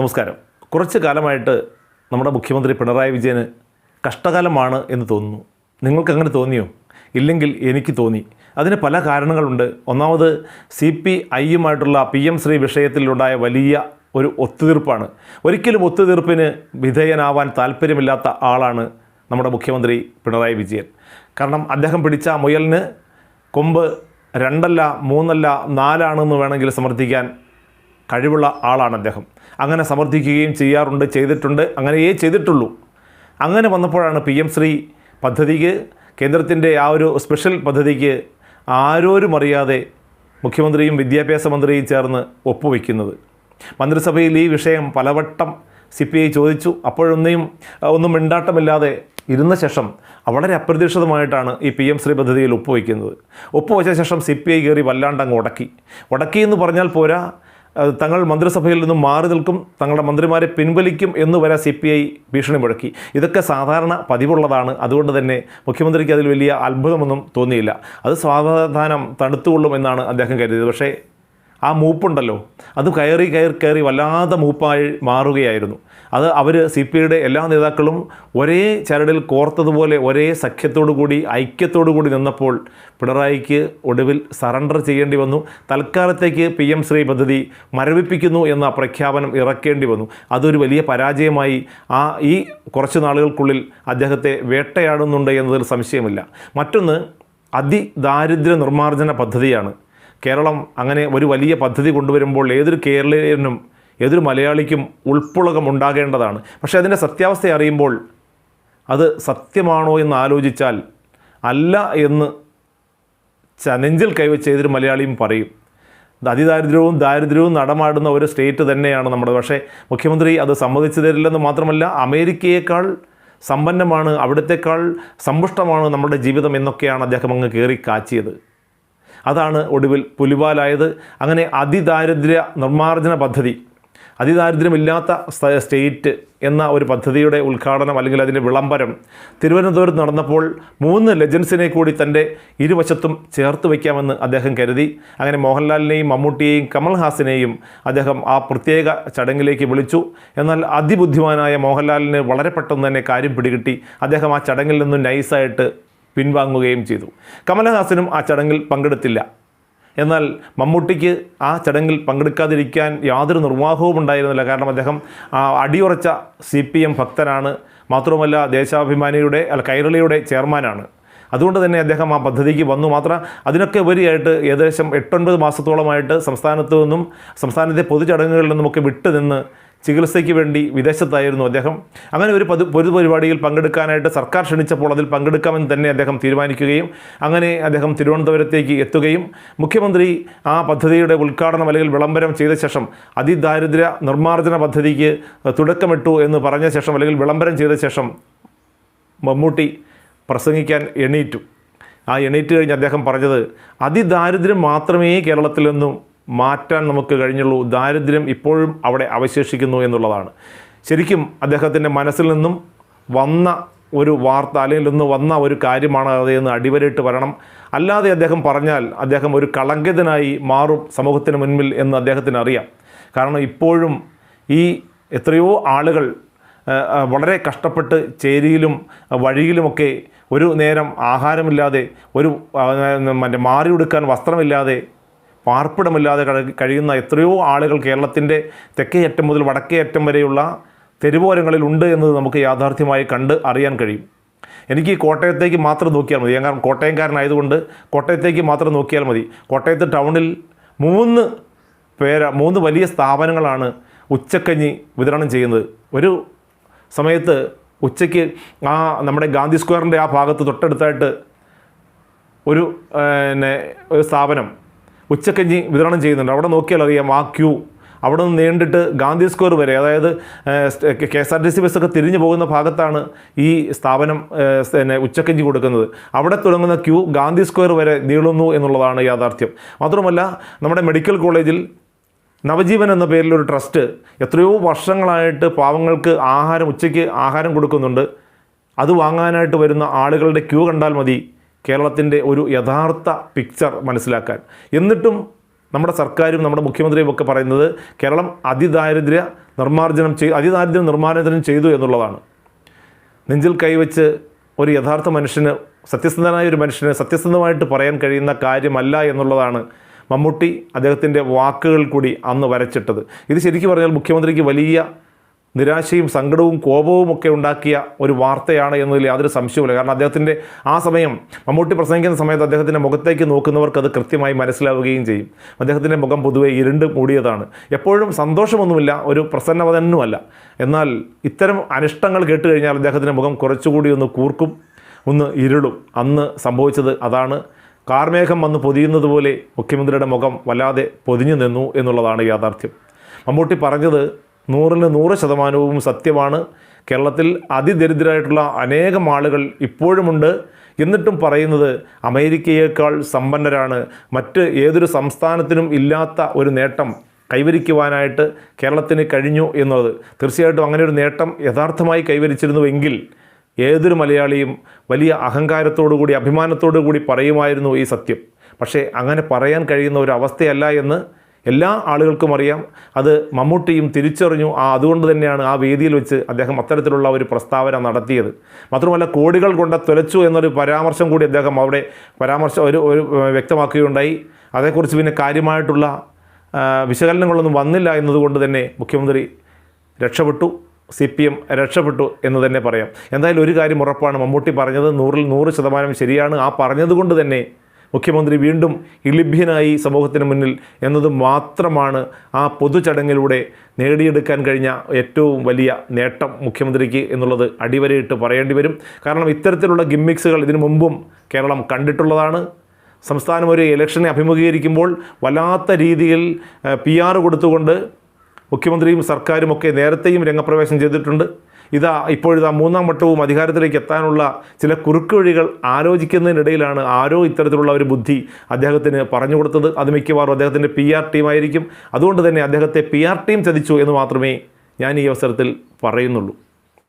നമസ്കാരം. കുറച്ച് കാലമായിട്ട് നമ്മുടെ മുഖ്യമന്ത്രി പിണറായി വിജയന് കഷ്ടകാലമാണ് എന്ന് തോന്നുന്നു. നിങ്ങൾക്ക് അങ്ങനെ തോന്നിയോ? ഇല്ലെങ്കിൽ എനിക്ക് തോന്നി. അതിന് പല കാരണങ്ങളുണ്ട്. ഒന്നാമത് സി പി ഐയുമായിട്ടുള്ള പി എം ശ്രീ വിഷയത്തിലുണ്ടായ വലിയ ഒരു ഒത്തുതീർപ്പാണ്. ഒരിക്കലും ഒത്തുതീർപ്പിന് വിധേയനാവാൻ താല്പര്യമില്ലാത്ത ആളാണ് നമ്മുടെ മുഖ്യമന്ത്രി പിണറായി വിജയൻ. കാരണം അദ്ദേഹം പിടിച്ച മുയലിന് കൊമ്പ് രണ്ടല്ല മൂന്നല്ല നാലാണെന്ന് വേണമെങ്കിൽ സമർത്ഥിക്കാൻ കഴിവുള്ള ആളാണ് അദ്ദേഹം. അങ്ങനെ സമർത്ഥിക്കുകയും ചെയ്യാറുണ്ട് ചെയ്തിട്ടുണ്ട്. അങ്ങനെയേ ചെയ്തിട്ടുള്ളൂ. അങ്ങനെ വന്നപ്പോഴാണ് പി എം ശ്രീ പദ്ധതിക്ക് കേന്ദ്രത്തിന്റെ ആ ഒരു സ്പെഷ്യൽ പദ്ധതിക്ക് ആരോരും അറിയാതെ മുഖ്യമന്ത്രിയും വിദ്യാഭ്യാസ മന്ത്രിയും ചേർന്ന് ഒപ്പുവെക്കുന്നത്. മന്ത്രിസഭയിൽ ഈ വിഷയം പലവട്ടം സി പി ഐ ചോദിച്ചു. അപ്പോഴൊന്നും ഒന്നും മിണ്ടാട്ടമില്ലാതെ ഇരുന്ന ശേഷം വളരെ അപ്രതീക്ഷിതമായിട്ടാണ് ഈ പി എം ശ്രീ പദ്ധതിയിൽ ഒപ്പുവെക്കുന്നത്. ഒപ്പുവെച്ച ശേഷം സി പി ഐ കയറി വല്ലാണ്ട് അങ്ങ് ഉടക്കി ഉടക്കി എന്ന് പറഞ്ഞാൽ പോരാ തങ്ങൾ മന്ത്രിസഭയിൽ നിന്നും മാറി നിൽക്കും തങ്ങളുടെ മന്ത്രിമാരെ പിൻവലിക്കും എന്ന് വരെ സി പി ഐ ഭീഷണി മുഴക്കി ഇതൊക്കെ സാധാരണ പതിവുള്ളതാണ്. അതുകൊണ്ട് തന്നെ മുഖ്യമന്ത്രിക്ക് അതിൽ വലിയ അത്ഭുതമൊന്നും തോന്നിയില്ല. അത് സാവധാനം തണുത്തുകൊള്ളും എന്നാണ് അദ്ദേഹം കരുതിയത്. പക്ഷേ ആ മൂപ്പുണ്ടല്ലോ. അത് കയറി കയറി കയറി വല്ലാതെ മൂപ്പായി മാറുകയായിരുന്നു. അത് അവർ സി പി ഐയുടെ എല്ലാ നേതാക്കളും ഒരേ ചരടിൽ കോർത്തതുപോലെ ഒരേ സഖ്യത്തോടു കൂടി ഐക്യത്തോടു കൂടി നിന്നപ്പോൾ പിണറായിക്ക് ഒടുവിൽ സറണ്ടർ ചെയ്യേണ്ടി വന്നു. തൽക്കാലത്തേക്ക് പി എം ശ്രീ പദ്ധതി മരവിപ്പിക്കുന്നു എന്ന പ്രഖ്യാപനം ഇറക്കേണ്ടി വന്നു. അതൊരു വലിയ പരാജയമായി. ആ ഈ കുറച്ച് നാളുകൾക്കുള്ളിൽ അദ്ദേഹത്തെ വേട്ടയാടുന്നുണ്ട് എന്നതിൽ സംശയമില്ല. മറ്റൊന്ന് അതിദാരിദ്ര്യ നിർമ്മാർജന പദ്ധതിയാണ്. കേരളം അങ്ങനെ ഒരു വലിയ പദ്ധതി കൊണ്ടുവരുമ്പോൾ ഏതൊരു കേരളീയനും ഏതൊരു മലയാളിക്കും ഉൾപ്പുളകം ഉണ്ടാകേണ്ടതാണ്. പക്ഷേ അതിന്റെ സത്യാവസ്ഥ അറിയുമ്പോൾ അത് സത്യമാണോ എന്ന് ആലോചിച്ചാൽ അല്ല എന്ന് ചലഞ്ചിൽ കൈവച്ച് ഏതൊരു മലയാളിയും പറയും. അതിദാരിദ്ര്യവും ദാരിദ്ര്യവും നടമാടുന്ന ഒരു സ്റ്റേറ്റ് തന്നെയാണ് നമ്മുടെ. പക്ഷേ മുഖ്യമന്ത്രി അത് സമ്മതിച്ചു തരില്ലെന്ന് മാത്രമല്ല അമേരിക്കയേക്കാൾ സമ്പന്നമാണ് അവിടത്തേക്കാൾ സമ്പുഷ്ടമാണ് നമ്മുടെ ജീവിതം എന്നൊക്കെയാണ് അദ്ദേഹം അങ്ങ് കയറി കാച്ചിയത്. അതാണ് ഒടുവിൽ പുലിവാലായത്. അങ്ങനെ അതിദാരിദ്ര്യ നിർമ്മാർജന പദ്ധതി അതിദാരിദ്ര്യമില്ലാത്ത സ്റ്റേറ്റ് എന്ന ഒരു പദ്ധതിയുടെ ഉദ്ഘാടനം അല്ലെങ്കിൽ അതിന്റെ വിളംബരം തിരുവനന്തപുരത്ത് നടന്നപ്പോൾ മൂന്ന് ലെജൻസിനെ കൂടി തന്റെ ഇരുവശത്തും ചേർത്ത് വയ്ക്കാമെന്ന് അദ്ദേഹം കരുതി. അങ്ങനെ മോഹൻലാലിനെയും മമ്മൂട്ടിയെയും കമൽഹാസിനെയും അദ്ദേഹം ആ പ്രത്യേക ചടങ്ങിലേക്ക് വിളിച്ചു. എന്നാൽ അതിബുദ്ധിമാനായ മോഹൻലാലിന് വളരെ പെട്ടെന്ന് തന്നെ കാര്യം പിടികിട്ടി. അദ്ദേഹം ആ ചടങ്ങിൽ നിന്നും നൈസായിട്ട് പിൻവാങ്ങുകയും ചെയ്തു. കമലഹാസനും ആ ചടങ്ങിൽ പങ്കെടുത്തില്ല. എന്നാൽ മമ്മൂട്ടിക്ക് ആ ചടങ്ങിൽ പങ്കെടുക്കാതിരിക്കാൻ യാതൊരു നിർവാഹവും ഉണ്ടായിരുന്നില്ല. കാരണം അദ്ദേഹം ആ അടിയുറച്ച സി പി എം ഭക്തനാണ്. മാത്രവുമല്ല ദേശാഭിമാനിയുടെ അല്ല കൈരളിയുടെ ചെയർമാനാണ്. അതുകൊണ്ട് തന്നെ അദ്ദേഹം ആ പദ്ധതിക്ക് വന്നു. മാത്രം അതിനൊക്കെ ഉപരിയായിട്ട് ഏകദേശം എട്ടൊൻപത് മാസത്തോളമായിട്ട് സംസ്ഥാനത്തു നിന്നും സംസ്ഥാനത്തെ പൊതുചടങ്ങുകളിൽ നിന്നുമൊക്കെ വിട്ടുനിന്ന് ചികിത്സയ്ക്ക് വേണ്ടി വിദേശത്തായിരുന്നു അദ്ദേഹം. അങ്ങനെ ഒരു പൊതു പൊതുപരിപാടിയിൽ പങ്കെടുക്കാനായിട്ട് സർക്കാർ ക്ഷണിച്ചപ്പോൾ അതിൽ പങ്കെടുക്കാമെന്ന് തന്നെ അദ്ദേഹം തീരുമാനിക്കുകയും അങ്ങനെ അദ്ദേഹം തിരുവനന്തപുരത്തേക്ക് എത്തുകയും മുഖ്യമന്ത്രി ആ പദ്ധതിയുടെ ഉദ്ഘാടനം അല്ലെങ്കിൽ വിളംബരം ചെയ്ത ശേഷം അതിദാരിദ്ര്യ നിർമ്മാർജന പദ്ധതിക്ക് തുടക്കമിട്ടു എന്ന് പറഞ്ഞ ശേഷം അല്ലെങ്കിൽ വിളംബരം ചെയ്ത ശേഷം മമ്മൂട്ടി പ്രസംഗിക്കാൻ എണീറ്റു. ആ എണീറ്റ് കഴിഞ്ഞ് അദ്ദേഹം പറഞ്ഞത് അതിദാരിദ്ര്യം മാത്രമേ കേരളത്തിൽ നിന്നും മാറ്റാൻ നമുക്ക് കഴിഞ്ഞുള്ളൂ. ദാരിദ്ര്യം ഇപ്പോഴും അവിടെ അവശേഷിക്കുന്നു എന്നുള്ളതാണ്. ശരിക്കും അദ്ദേഹത്തിന്റെ മനസ്സിൽ നിന്നും വന്ന ഒരു വാർത്ത അല്ലെങ്കിൽ ഒന്ന് വന്ന ഒരു കാര്യമാണ് അത് എന്ന് അടിവരയിട്ട് വരണം. അല്ലാതെ അദ്ദേഹം പറഞ്ഞാൽ അദ്ദേഹം ഒരു കളങ്കിതനായി മാറും സമൂഹത്തിന് മുൻപിൽ എന്ന് അദ്ദേഹത്തിന് അറിയാം. കാരണം ഇപ്പോഴും ഈ എത്രയോ ആളുകൾ വളരെ കഷ്ടപ്പെട്ട് ചേരിയിലും വഴിയിലുമൊക്കെ ഒരു നേരം ആഹാരമില്ലാതെ ഒരു മറ്റേ മാറി ഉടുക്കാൻ വസ്ത്രമില്ലാതെ പാർപ്പിടമില്ലാതെ കഴി- കഴിയുന്ന എത്രയോ ആളുകൾ കേരളത്തിന്റെ തെക്കേ അറ്റം മുതൽ വടക്കേ അറ്റം വരെയുള്ള തെരുവോരങ്ങളിൽ ഉണ്ട് എന്നത് നമുക്ക് യാഥാർത്ഥ്യമായി കണ്ട് അറിയാൻ കഴിയും. എനിക്ക് കോട്ടയത്തേക്ക് മാത്രം നോക്കിയാൽ മതി. ഞാൻ കോട്ടയംകാരനായതുകൊണ്ട് കോട്ടയത്തേക്ക് മാത്രം നോക്കിയാൽ മതി. കോട്ടയത്ത് ടൗണിൽ മൂന്ന് പേര മൂന്ന് വലിയ സ്ഥാപനങ്ങളാണ് ഉച്ചക്കഞ്ഞി വിതരണം ചെയ്യുന്നത്. ഒരു സമയത്ത് ഉച്ചയ്ക്ക് ആ നമ്മുടെ ഗാന്ധി സ്ക്വയറിന്റെ ആ ഭാഗത്ത് തൊട്ടടുത്തായിട്ട് ഒരു പിന്നെ ഒരു സ്ഥാപനം ഉച്ചക്കഞ്ഞി വിതരണം ചെയ്യുന്നുണ്ട്. അവിടെ നോക്കിയാൽ അറിയാം ആ ക്യൂ അവിടെ നിന്ന് നീണ്ടിട്ട് ഗാന്ധി സ്ക്വയർ വരെ അതായത് K S R T C ബസ്സൊക്കെ തിരിഞ്ഞു പോകുന്ന ഭാഗത്താണ് ഈ സ്ഥാപനം പിന്നെ ഉച്ചക്കഞ്ഞി കൊടുക്കുന്നത്. അവിടെ തുടങ്ങുന്ന ക്യൂ ഗാന്ധി സ്ക്വയർ വരെ നീളുന്നു എന്നുള്ളതാണ് യാഥാർത്ഥ്യം. മാത്രമല്ല നമ്മുടെ മെഡിക്കൽ കോളേജിൽ നവജീവൻ എന്ന പേരിൽ ഒരു ട്രസ്റ്റ് എത്രയോ വർഷങ്ങളായിട്ട് പാവങ്ങൾക്ക് ആഹാരം ഉച്ചയ്ക്ക് ആഹാരം കൊടുക്കുന്നുണ്ട്. അത് വാങ്ങാനായിട്ട് വരുന്ന ആളുകളുടെ ക്യൂ കണ്ടാൽ മതി. കേരളത്തിന്റെ ഒരു യഥാർത്ഥ പിക്ചർ മനസ്സിലാക്കാൻ. എന്നിട്ടും നമ്മുടെ സർക്കാരും നമ്മുടെ മുഖ്യമന്ത്രിയും ഒക്കെ പറയുന്നത് കേരളം അതിദാരിദ്ര്യ നിർമ്മാർജനം ചെയ് അതിദാരിദ്ര്യം നിർമ്മാർജനം ചെയ്തു എന്നുള്ളതാണ്. നെഞ്ചിൽ കൈവച്ച് ഒരു യഥാർത്ഥ മനുഷ്യന് സത്യസന്ധനായ ഒരു മനുഷ്യന് സത്യസന്ധമായിട്ട് പറയാൻ കഴിയുന്ന കാര്യമല്ല എന്നുള്ളതാണ് മമ്മൂട്ടി അദ്ദേഹത്തിന്റെ വാക്കുകൾ കൂടി അന്ന് വരച്ചിട്ടത്. ഇത് ശരിക്കും പറഞ്ഞാൽ മുഖ്യമന്ത്രിക്ക് വലിയ നിരാശയും സങ്കടവും കോപവും ഒക്കെ ഉണ്ടാക്കിയ ഒരു വാർത്തയാണ് എന്നതിൽ യാതൊരു സംശയവുമില്ല. കാരണം അദ്ദേഹത്തിന്റെ ആ സമയം മമ്മൂട്ടി പ്രസംഗിക്കുന്ന സമയത്ത് അദ്ദേഹത്തിന്റെ മുഖത്തേക്ക് നോക്കുന്നവർക്ക് അത് കൃത്യമായി മനസ്സിലാവുകയും ചെയ്യും. അദ്ദേഹത്തിന്റെ മുഖം പൊതുവെ ഇരുണ്ട് മൂടിയതാണ്. എപ്പോഴും സന്തോഷമൊന്നുമില്ല ഒരു പ്രസന്നവതനുമല്ല. എന്നാൽ ഇത്തരം അനിഷ്ടങ്ങൾ കേട്ട് കഴിഞ്ഞാൽ അദ്ദേഹത്തിന്റെ മുഖം കുറച്ചുകൂടി ഒന്ന് കൂർക്കും ഒന്ന് ഇരുളും. അന്ന് സംഭവിച്ചത് അതാണ്. കാർമേഘം വന്ന് പൊതിയുന്നത് പോലെ മുഖ്യമന്ത്രിയുടെ മുഖം വല്ലാതെ പൊതിഞ്ഞു നിന്നു എന്നുള്ളതാണ് യാഥാർത്ഥ്യം. മമ്മൂട്ടി പറഞ്ഞത് നൂറിന് നൂറ് ശതമാനവും സത്യമാണ്. കേരളത്തിൽ അതിദരിദ്രരായിട്ടുള്ള അനേകം ആളുകൾ ഇപ്പോഴുമുണ്ട്. എന്നിട്ടും പറയുന്നത് അമേരിക്കയേക്കാൾ സമ്പന്നരാണ്. മറ്റ് ഏതൊരു സംസ്ഥാനത്തിനും ഇല്ലാത്ത ഒരു നേട്ടം കൈവരിക്കുവാനായിട്ട് കേരളത്തിന് കഴിഞ്ഞു എന്നത്. തീർച്ചയായിട്ടും അങ്ങനെ ഒരു നേട്ടം യഥാർത്ഥമായി കൈവരിച്ചിരുന്നുവെങ്കിൽ ഏതൊരു മലയാളിയും വലിയ അഹങ്കാരത്തോടു കൂടി അഭിമാനത്തോടു കൂടി പറയുമായിരുന്നു ഈ സത്യം. പക്ഷേ അങ്ങനെ പറയാൻ കഴിയുന്ന ഒരു അവസ്ഥയല്ല എന്ന് എല്ലാ ആളുകൾക്കും അറിയാം. അത് മമ്മൂട്ടിയും തിരിച്ചറിഞ്ഞു. ആ അതുകൊണ്ട് തന്നെയാണ് ആ വേദിയിൽ വെച്ച് അദ്ദേഹം അത്തരത്തിലുള്ള ഒരു പ്രസ്താവന നടത്തിയത്. മാത്രമല്ല കോടികൾ കൊണ്ട് തുലച്ചു എന്നൊരു പരാമർശം കൂടി അദ്ദേഹം അവിടെ പരാമർശം ഒരു ഒരു വ്യക്തമാക്കുകയുണ്ടായി. അതേക്കുറിച്ച് പിന്നെ കാര്യമായിട്ടുള്ള വിശകലനങ്ങളൊന്നും വന്നില്ല എന്നതുകൊണ്ട് തന്നെ മുഖ്യമന്ത്രി രക്ഷപ്പെട്ടു. സി പി എം രക്ഷപ്പെട്ടു എന്ന് തന്നെ പറയാം. എന്തായാലും ഒരു കാര്യം ഉറപ്പാണ്. മമ്മൂട്ടി പറഞ്ഞത് നൂറിൽ നൂറ് ശതമാനം ശരിയാണ്. ആ പറഞ്ഞതുകൊണ്ട് തന്നെ മുഖ്യമന്ത്രി വീണ്ടും ഇളിഭ്യനായി സമൂഹത്തിന് മുന്നിൽ എന്നത് മാത്രമാണ് ആ പൊതുചടങ്ങിലൂടെ നേടിയെടുക്കാൻ കഴിഞ്ഞ ഏറ്റവും വലിയ നേട്ടം മുഖ്യമന്ത്രിക്ക് എന്നുള്ളത് അടിവരയിട്ട് പറയേണ്ടി വരും. കാരണം ഇത്തരത്തിലുള്ള ഗിമ്മിക്സുകൾ ഇതിനു മുമ്പും കേരളം കണ്ടിട്ടുള്ളതാണ്. സംസ്ഥാനം ഒരു ഇലക്ഷനെ അഭിമുഖീകരിക്കുമ്പോൾ വല്ലാത്ത രീതിയിൽ പി ആർ കൊടുത്തുകൊണ്ട് മുഖ്യമന്ത്രിയും സർക്കാരുമൊക്കെ നേരത്തെയും രംഗപ്രവേശം ചെയ്തിട്ടുണ്ട്. ഇതാ ഇപ്പോഴിതാ മൂന്നാം വട്ടവും അധികാരത്തിലേക്ക് എത്താനുള്ള ചില കുറുക്കുവഴികൾ ആലോചിക്കുന്നതിനിടയിലാണ് ആരോ ഇത്തരത്തിലുള്ള ഒരു ബുദ്ധി അദ്ദേഹത്തിന് പറഞ്ഞു കൊടുത്തത്. അത് മിക്കവാറും അദ്ദേഹത്തിന്റെ പി ആർ ടീമായിരിക്കും അതുകൊണ്ട് തന്നെ അദ്ദേഹത്തെ പി ആർ ടീം ചതിച്ചു എന്ന് മാത്രമേ ഞാൻ ഈ അവസരത്തിൽ പറയുന്നുള്ളൂ.